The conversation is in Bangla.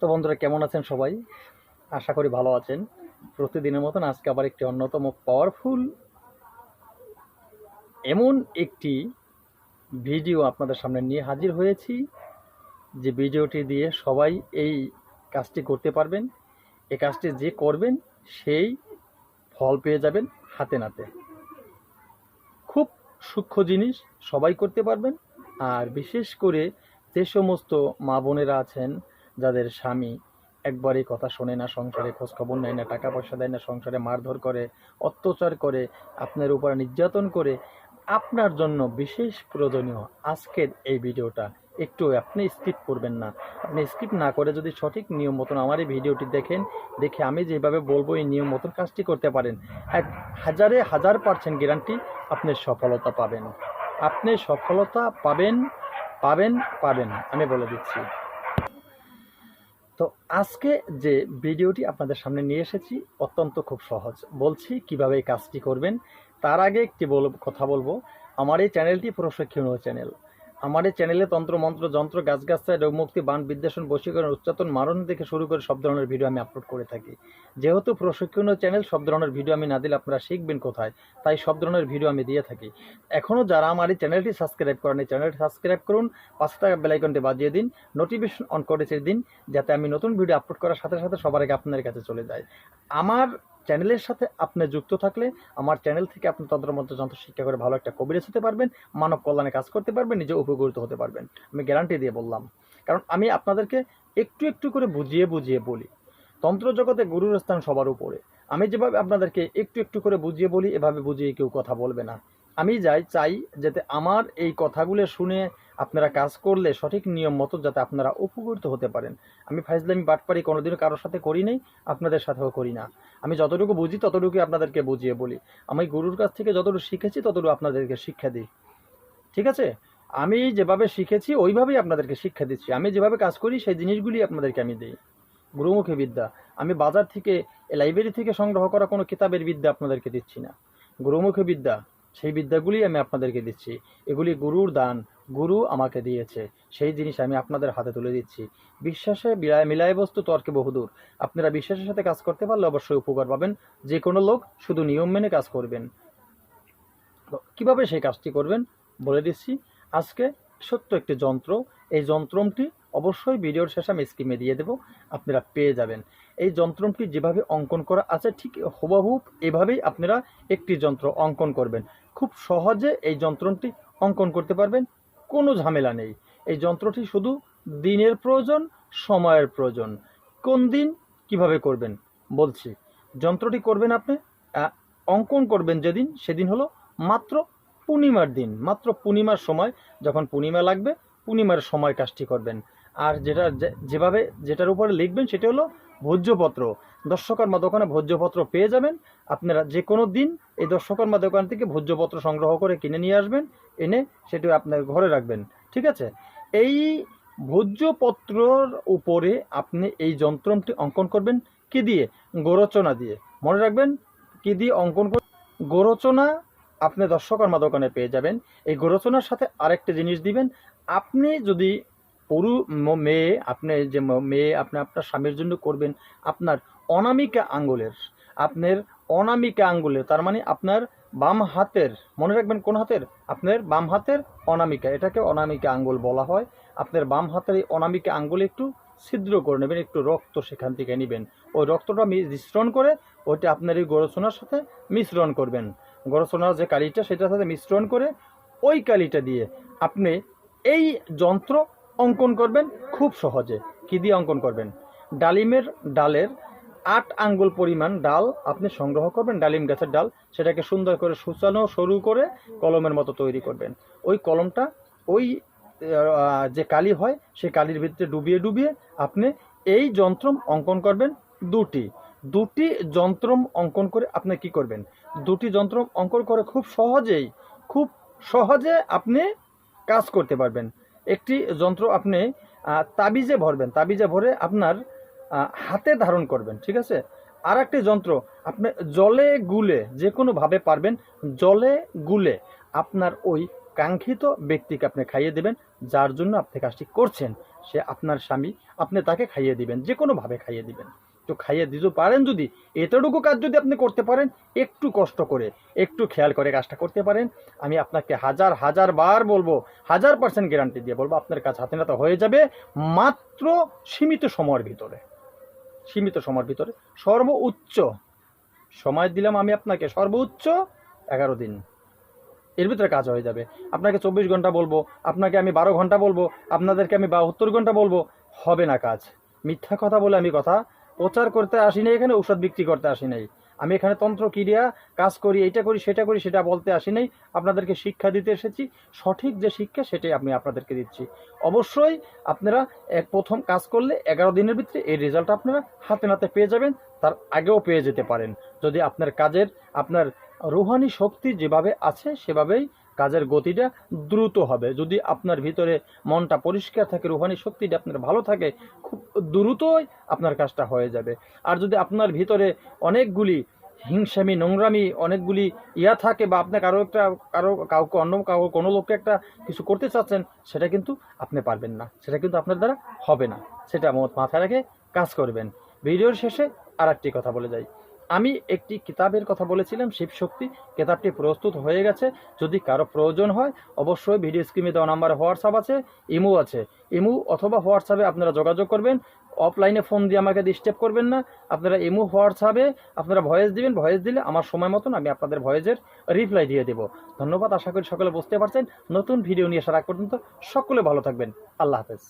তো বন্ধুরা, কেমন আছেন সবাই? আশা করি ভালো আছেন। প্রতিদিনের মতন আজকে আবার একটি অন্যতম পাওয়ারফুল এমন একটি ভিডিও আপনাদের সামনে নিয়ে হাজির হয়েছি, যে ভিডিওটি দিয়ে সবাই এই কাজটি করতে পারবেন। এই কাজটি যে করবেন, সেই ফল পেয়ে যাবেন হাতে নাতে। খুব সূক্ষ্ম জিনিস সবাই করতে পারবেন, আর বিশেষ করে যে সমস্ত মা বোনেরা আছেন যাদের স্বামী একবারই কথা শোনে না, সংসারে খোঁজখবর নেয় না টাকা পয়সা দেয় না, সংসারে মারধর করে, অত্যাচার করে, আপনার উপর নির্যাতন করে, আপনার জন্য বিশেষ প্রয়োজনীয় আজকের এই ভিডিওটা। একটু আপনি স্কিপ করবেন না। আপনি স্কিপ না করে যদি সঠিক নিয়ম মতন আমার এই ভিডিওটি দেখেন, দেখে আমি যেভাবে বলব এই নিয়ম মতন কাজটি করতে পারেন, এক হাজারে হাজার পার্সেন্ট গ্যারান্টি আপনি সফলতা পাবেন। আপনি সফলতা পাবেন পাবেন পাবেন, আমি বলে দিচ্ছি। তো আজকে যে ভিডিওটি আপনাদের সামনে নিয়ে এসেছি, অত্যন্ত খুব সহজ। বলছি কীভাবে এই কাজটি করবেন, তার আগে একটি বল, কথা বলব। আমার এই চ্যানেলটি প্রশিক্ষণীয় চ্যানেল। আমার এই চ্যানেলে তন্ত্র, মন্ত্র, যন্ত্র গাছগাছায় রোগমুক্তি বান বিদ্বেষণ, বশীকরণ, উচ্চাতন মারণ থেকে শুরু করে সব ধরনের ভিডিও আমি আপলোড করে থাকি। যেহেতু প্রশিক্ষণীয় চ্যানেল সব ধরনের ভিডিও আমি না দিলে আপনারা শিখবেন কোথায়? তাই সব ধরনের ভিডিও আমি দিয়ে থাকি। এখনও যারা আমার এই চ্যানেলটি সাবস্ক্রাইব করেন এই চ্যানেলটি সাবস্ক্রাইব করুন পাঁচ টাকা বেলাইকনটি বাজিয়ে দিন নোটিফিকেশন অন করে দিন, যাতে আমি নতুন ভিডিও আপলোড করার সাথে সাথে সবার আগে আপনার কাছে চলে যায় আমার চ্যানেলের সাথে আপনি যুক্ত থাকলে আমার চ্যানেল থেকে আপনি তন্ত্র তন্ত্রমন্ত্র যন্ত্র শিক্ষা করে ভালো একটা কবিরাজ হতে পারবেন, মানব কল্যাণে কাজ করতে পারবেন, নিজে উপকৃত হতে পারবেন। আমি গ্যারান্টি দিয়ে বললাম। কারণ আমি আপনাদেরকে একটু একটু করে বুঝিয়ে বুঝিয়ে বলি, তন্ত্র জগতে গুরুর স্থান সবার উপরে। আমি যেভাবে আপনাদেরকে একটু একটু করে বুঝিয়ে বলি, এভাবে বুঝিয়ে কেউ কথা বলবে না। আমি যাই, চাই যাতে আমার এই কথাগুলো শুনে আপনারা কাজ করলে সঠিক নিয়ম মতো যাতে আপনারা উপকৃত হতে পারেন। আমি ফাইজলামি বাটপারি কোনোদিনও কারোর সাথে করি নাই, আপনাদের সাথেও করি না। আমি যতটুকু বুঝি ততটুকুই আপনাদেরকে বুঝিয়ে বলি। আমি গুরুর কাছ থেকে যতটুকু শিখেছি ততটুকু আপনাদেরকে শিক্ষা দিই। ঠিক আছে? আমি যেভাবে শিখেছি ওইভাবেই আপনাদেরকে শিক্ষা দিচ্ছি। আমি যেভাবে কাজ করি সেই জিনিসগুলি আপনাদেরকে আমি দিই। গুরুমুখী বিদ্যা। আমি বাজার থেকে, লাইব্রেরি থেকে সংগ্রহ করা কোনো কিতাবের বিদ্যা আপনাদেরকে দিচ্ছি না। গুরুমুখী বিদ্যা। সেই বিদ্যাগুলি আমি আপনাদেরকে দিচ্ছি। এগুলি গুরুর দান। গুরু আমাকে দিয়েছে, সেই জিনিস আমি আপনাদের হাতে তুলে দিচ্ছি। বিশ্বাসে মিলায় বস্তু তর্কে বহুদূর। আপনারা বিশ্বাসের সাথে কাজ করতে পারলে অবশ্যই উপকার পাবেন। যে কোনো লোক শুধু নিয়ম মেনে কাজ করবেন। কীভাবে সেই কাজটি করবেন? বলে দিচ্ছি, আজকে সত্য একটি যন্ত্র। এই যন্ত্রটি অবশ্যই ভিডিওর শেষে আমি স্কিমে দিয়ে দেবো। আপনারা পেয়ে যাবেন। এই যন্ত্রটি যেভাবে অঙ্কন করা আছে, ঠিক হুবহুব এভাবেই আপনারা একটি যন্ত্র অঙ্কন করবেন। খুব সহজে এই যন্ত্রটি অঙ্কন করতে পারবেন। কোনো ঝামেলা নেই। এই যন্ত্রটি শুধু দিনের প্রয়োজন, সময়ের প্রয়োজন। কোন দিন কীভাবে করবেন? বলছি, যন্ত্রটি করবেন আপনি অঙ্কন করবেন যেদিন, সেদিন হলো মাত্র পূর্ণিমার দিন। মাত্র পূর্ণিমার সময়, যখন পূর্ণিমা লাগবে, পূর্ণিমার সময় কাজটি করবেন। আর যেটা যেভাবে, যেটার উপরে লিখবেন, সেটা হলো ভোজ্যপত্র। দর্শকর্মা দোকানে ভোজ্যপত্র পেয়ে যাবেন। আপনারা যে কোনো দিন এই দর্শকর্মা দোকান থেকে ভোজ্যপত্র সংগ্রহ করে কিনে নিয়ে আসবেন, এনে সেটি আপনার ঘরে রাখবেন। ঠিক আছে? এই ভোজ্যপত্রর উপরে আপনি এই যন্ত্রটি অঙ্কন করবেন কি দিয়ে? গোরচনা দিয়ে। মনে রাখবেন, কি দিয়ে অঙ্কন কর গোরচনা আপনি দর্শকর্মা দোকানে পেয়ে যাবেন। এই গোরচনার সাথে আরেকটা জিনিস দিবেন। আপনি যদি পুরু মেয়ে আপনি যে মেয়ে আপনি আপনার স্বামীর জন্য করবেন, আপনার অনামিকা আঙ্গুলের, আপনার অনামিকা আঙ্গুলের, তার মানে আপনার বাম হাতের, মনে রাখবেন কোন হাতের? আপনার বাম হাতের অনামিকা, এটাকে অনামিকা আঙ্গুল বলা হয়। আপনার বাম হাতের এই অনামিকা আঙ্গুলে একটু ছিদ্র করে নেবেন, একটু রক্ত সেখান থেকে নেবেন। ওই রক্তটা মিশ্রণ করে ওইটা আপনার এই গরচনার সাথে মিশ্রণ করবেন। গরচনার যে কালিটা, সেটার সাথে মিশ্রণ করে ওই কালিটা দিয়ে আপনি এই যন্ত্র অঙ্কন করবেন খুব সহজে। কি দিয়ে অঙ্কন করবেন? ডালিমের ডালের আট আঙ্গুল পরিমাণ ডাল আপনি সংগ্রহ করবেন, ডালিম গাছের ডাল। সেটাকে সুন্দর করে সুচানো সরু করে কলমের মতো তৈরি করবেন। ওই কলমটা ওই যে কালি হয়, সেই কালির ভিতরে ডুবিয়ে ডুবিয়ে আপনি এই যন্ত্র অঙ্কন করবেন দুটি। দুটি যন্ত্র অঙ্কন করে আপনি কি করবেন? দুটি যন্ত্র অঙ্কন করে খুব সহজেই, খুব সহজে আপনি কাজ করতে পারবেন। একটি যন্ত্র আপনি তাবিজে ভরবেন। তাবিজে ভরে আপনার হাতে ধারণ করবেন, ঠিক আছে? আর একটি যন্ত্র, আপনি জলে গুলে যে কোনোভাবে পারবেন, জলে গুলে আপনার ওই কাঙ্ক্ষিত ব্যক্তিকে আপনি খাইয়ে দেবেন, যার জন্য আপনি কাজটি করছেন। সে আপনার স্বামী, আপনি তাকে খাইয়ে দিবেন যে কোনোভাবে খাইয়ে দিবেন। তো খাইয়ে দিতে পারেন যদি। এতটুকু কাজ যদি আপনি করতে পারেন, একটু কষ্ট করে, একটু খেয়াল করে কাজটা করতে পারেন। আমি আপনাকে হাজার হাজার বার বলব, হাজার পার্সেন্ট গ্যারান্টি দিয়ে বলব, আপনার কাজ হাতে নাতে হয়ে যাবে মাত্র সীমিত সময়ের ভিতরে। সীমিত সময়ের ভিতরে। সর্বোচ্চ, সময় দিলাম আমি আপনাকে, সর্বোচ্চ এগারো দিন। এর ভিতরে কাজ হয়ে যাবে। আপনাকে চব্বিশ ঘণ্টা বলব, আপনাকে আমি বারো ঘণ্টা বলব, আপনাদেরকে আমি বাহাত্তর ঘণ্টা বলব, হবে না কাজ। মিথ্যা কথা বলে আমি কথা প্রচার করতে আসি নাই, এখানে ঔষধ বিক্রি করতে আসি নাই। আমি এখানে তন্ত্র ক্রিয়া কাজ করি এটা করি, সেটা করি, সেটা বলতে আসি নাই। আপনাদেরকে শিক্ষা দিতে এসেছি। সঠিক যে শিক্ষা, সেটাই আমি আপনাদেরকে দিচ্ছি। অবশ্যই আপনারা এক প্রথম কাজ করলে এগারো দিনের ভিতরে এই রেজাল্ট আপনারা হাতে নাতে পেয়ে যাবেন, তার আগেও পেয়ে যেতে পারেন। যদি আপনার কাজের, আপনার রুহানি শক্তি যেভাবে আছে, সেভাবেই কাজের গতিটা দ্রুত হবে। যদি আপনার ভিতরে মনটা পরিষ্কার থাকে, রুহানি শক্তিটা আপনার ভালো থাকে, খুব দ্রুতই আপনার কাজটা হয়ে যাবে। আর যদি আপনার ভিতরে অনেকগুলি হিংসামি, নোংরামি, অনেকগুলি ইয়া থাকে বা আপনি কারও একটা, কারও কাউকে অন্য কাউ কোনো লোককে একটা কিছু করতে চাচ্ছেন, সেটা কিন্তু আপনি পারবেন না। সেটা কিন্তু আপনার দ্বারা হবে না। সেটা মাথায় রেখে কাজ করবেন। ভিডিওর শেষে আর একটি কথা বলে যাই। আমি একটি কিতাবের কথা বলেছিলাম শিবশক্তি কিতাবটি প্রস্তুত হয়ে গেছে। যদি কারও প্রয়োজন হয়, অবশ্যই ভিডিও স্ক্রিনে দেওয়া নাম্বারে হোয়াটসঅ্যাপ আছে, ইমো আছে। ইমো অথবা হোয়াটসঅ্যাপে আপনারা যোগাযোগ করবেন। অফলাইনে ফোন দিয়ে আমাকে ডিস্টার্ব করবেন না। আপনারা ইমো, হোয়াটসঅ্যাপে আপনারা ভয়েস দিবেন, ভয়েস দিলে আমার সময় মতন আমি আপনাদের ভয়েসের রিপ্লাই দিয়ে দেবো। ধন্যবাদ, আশা করি সকলে বুঝতে পারছেন। নতুন ভিডিও নিয়ে আসার আগ পর্যন্ত সকলে ভালো থাকবেন। আল্লাহ হাফেজ।